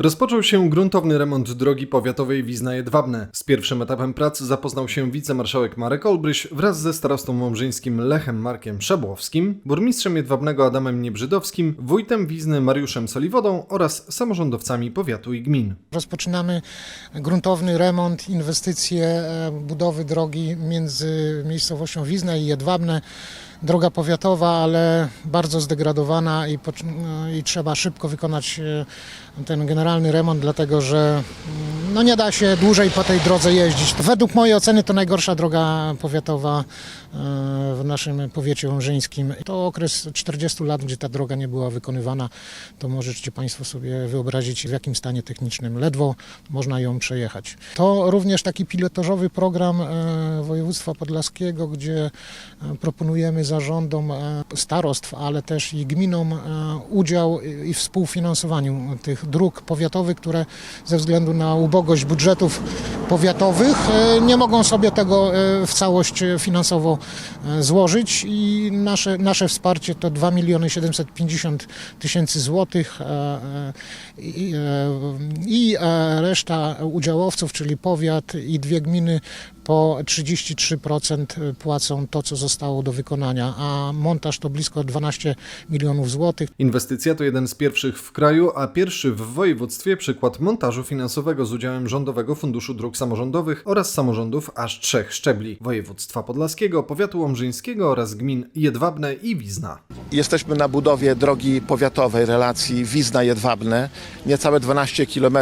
Rozpoczął się gruntowny remont drogi powiatowej Wizna-Jedwabne. Z pierwszym etapem prac zapoznał się wicemarszałek Marek Olbryś wraz ze starostą łomżyńskim Lechem Markiem Szabłowskim, burmistrzem Jedwabnego Adamem Niebrzydowskim, wójtem Wizny Mariuszem Soliwodą oraz samorządowcami powiatu i gmin. Rozpoczynamy gruntowny remont, inwestycje e, budowy drogi między miejscowością Wizna i Jedwabne. Droga powiatowa, ale bardzo zdegradowana i, i trzeba szybko wykonać e, ten generalny remont, dlatego że mm, no nie da się dłużej po tej drodze jeździć. Według mojej oceny to najgorsza droga powiatowa e, w naszym powiecie łążyńskim. To okres 40 lat, gdzie ta droga nie była wykonywana, to możecie Państwo sobie wyobrazić w jakim stanie technicznym ledwo można ją przejechać. To również taki pilotażowy program e, województwa podlaskiego, gdzie e, proponujemy zarządom starostw, ale też i gminom udział i współfinansowaniu tych dróg powiatowych, które ze względu na ubogość budżetów powiatowych e, nie mogą sobie tego e, w całość finansowo e, złożyć i nasze, nasze wsparcie to 2 miliony 750 tysięcy złotych i, reszta udziałowców, czyli powiat i dwie gminy po 33% płacą to, co zostało do wykonania, a montaż to blisko 12 milionów złotych. Inwestycja to jeden z pierwszych w kraju, a pierwszy w województwie przykład montażu finansowego z udziałem Rządowego Funduszu Dróg Samorządowych oraz samorządów aż trzech szczebli województwa podlaskiego, powiatu łomżyńskiego oraz gmin Jedwabne i Wizna. Jesteśmy na budowie drogi powiatowej relacji Wizna-Jedwabne. Niecałe 12 km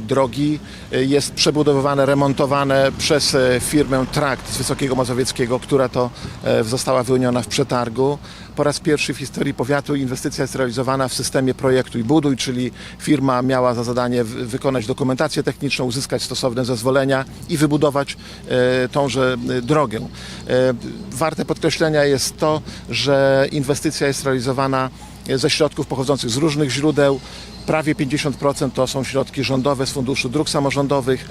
drogi jest przebudowywane, remontowane przez e, firmę Trakt z Wysokiego Mazowieckiego, która to e, została wyłoniona w przetargu. Po raz pierwszy w historii powiatu inwestycja jest realizowana w systemie projektu i buduj, czyli firma miała za zadanie wy- wykonać dokumentację techniczną, uzyskać stosowne zezwolenia i wybudować e, tąże e, drogę. Warte podkreślenia jest to, że inwestycja jest realizowana ze środków pochodzących z różnych źródeł. Prawie 50% to są środki rządowe z Funduszu Dróg Samorządowych,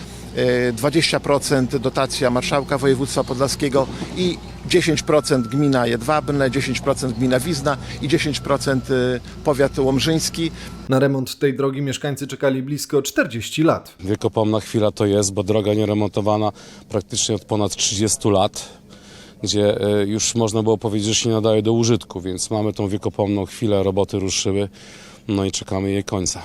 20% dotacja Marszałka Województwa Podlaskiego i 10% gmina Jedwabne, 10% gmina Wizna i 10% e, powiat łomżyński. Na remont tej drogi mieszkańcy czekali blisko 40 lat. Wiekopomna chwila to jest, bo droga nie remontowana praktycznie od ponad 30 lat, gdzie e, już można było powiedzieć, że się nie nadaje do użytku, więc mamy tą wiekopomną chwilę, roboty ruszyły, no i czekamy jej końca.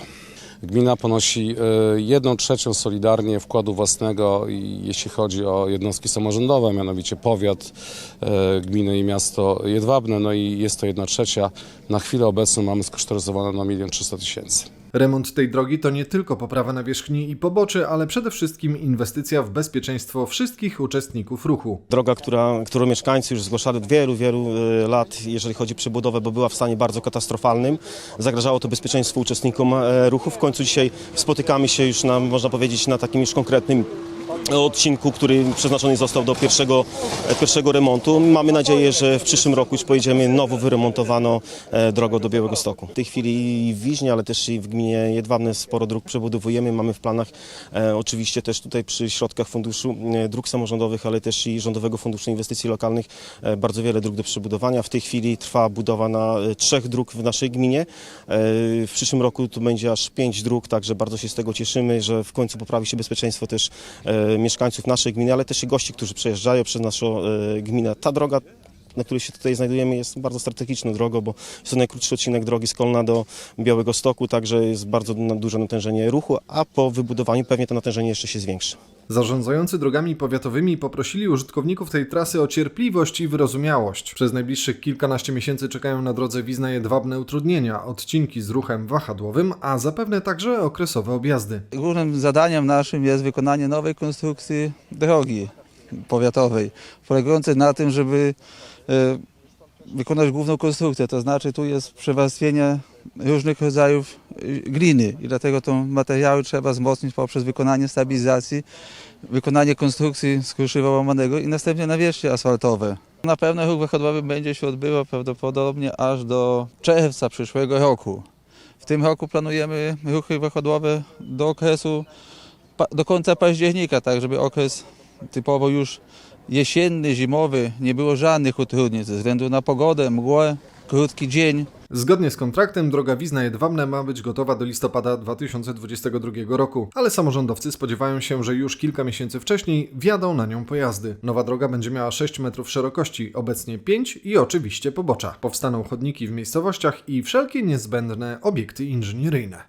Gmina ponosi e, jedną trzecią solidarnie wkładu własnego, jeśli chodzi o jednostki samorządowe, mianowicie powiat, e, gminy i miasto Jedwabne, no i jest to jedna trzecia. Na chwilę obecną mamy skosztoryzowane na 1 300 tysięcy. Remont tej drogi to nie tylko poprawa nawierzchni i poboczy, ale przede wszystkim inwestycja w bezpieczeństwo wszystkich uczestników ruchu. Droga, która, którą mieszkańcy już zgłaszali od wielu, wielu e, lat, jeżeli chodzi o przebudowę, bo była w stanie bardzo katastrofalnym. Zagrażało to bezpieczeństwu uczestnikom e, ruchu. W końcu dzisiaj spotykamy się już na, można powiedzieć, na takim już konkretnym odcinku, który przeznaczony został do pierwszego, e, pierwszego remontu. Mamy nadzieję, że w przyszłym roku już pojedziemy nowo wyremontowaną e, drogą do Białego Stoku. W tej chwili w Wiźnie, ale też i w gminie Jedwabne sporo dróg przebudowujemy. Mamy w planach e, oczywiście też tutaj przy środkach Funduszu e, Dróg Samorządowych, ale też i Rządowego Funduszu Inwestycji Lokalnych e, bardzo wiele dróg do przebudowania. W tej chwili trwa budowa na trzech dróg w naszej gminie. E, W przyszłym roku to będzie aż pięć dróg, także bardzo się z tego cieszymy, że w końcu poprawi się bezpieczeństwo też e, mieszkańców naszej gminy, ale też i gości, którzy przejeżdżają przez naszą e, gminę. Ta droga na której się tutaj znajdujemy, jest bardzo strategiczną drogą, bo jest to najkrótszy odcinek drogi z Kolna do Białego Stoku, także jest bardzo duże natężenie ruchu, a po wybudowaniu pewnie to natężenie jeszcze się zwiększy. Zarządzający drogami powiatowymi poprosili użytkowników tej trasy o cierpliwość i wyrozumiałość. Przez najbliższych kilkanaście miesięcy czekają na drodze Wizna Jedwabne utrudnienia, odcinki z ruchem wahadłowym, a zapewne także okresowe objazdy. Głównym zadaniem naszym jest wykonanie nowej konstrukcji drogi powiatowej, polegającej na tym, żeby e, wykonać główną konstrukcję, to znaczy tu jest przewarstwienie różnych rodzajów gliny i dlatego tą materiały trzeba wzmocnić poprzez wykonanie stabilizacji, wykonanie konstrukcji z łamanego i następnie nawierzchnie asfaltowe. Na pewno ruch wychodłowy będzie się odbywał prawdopodobnie aż do czerwca przyszłego roku. W tym roku planujemy ruchy wychodłowe do okresu, do końca października, tak żeby okres typowo już jesienny, zimowy, nie było żadnych utrudnień ze względu na pogodę, mgłę, krótki dzień. Zgodnie z kontraktem droga Wizna-Jedwabne ma być gotowa do listopada 2022 roku, ale samorządowcy spodziewają się, że już kilka miesięcy wcześniej wjadą na nią pojazdy. Nowa droga będzie miała 6 metrów szerokości, obecnie 5 i oczywiście pobocza. Powstaną chodniki w miejscowościach i wszelkie niezbędne obiekty inżynieryjne.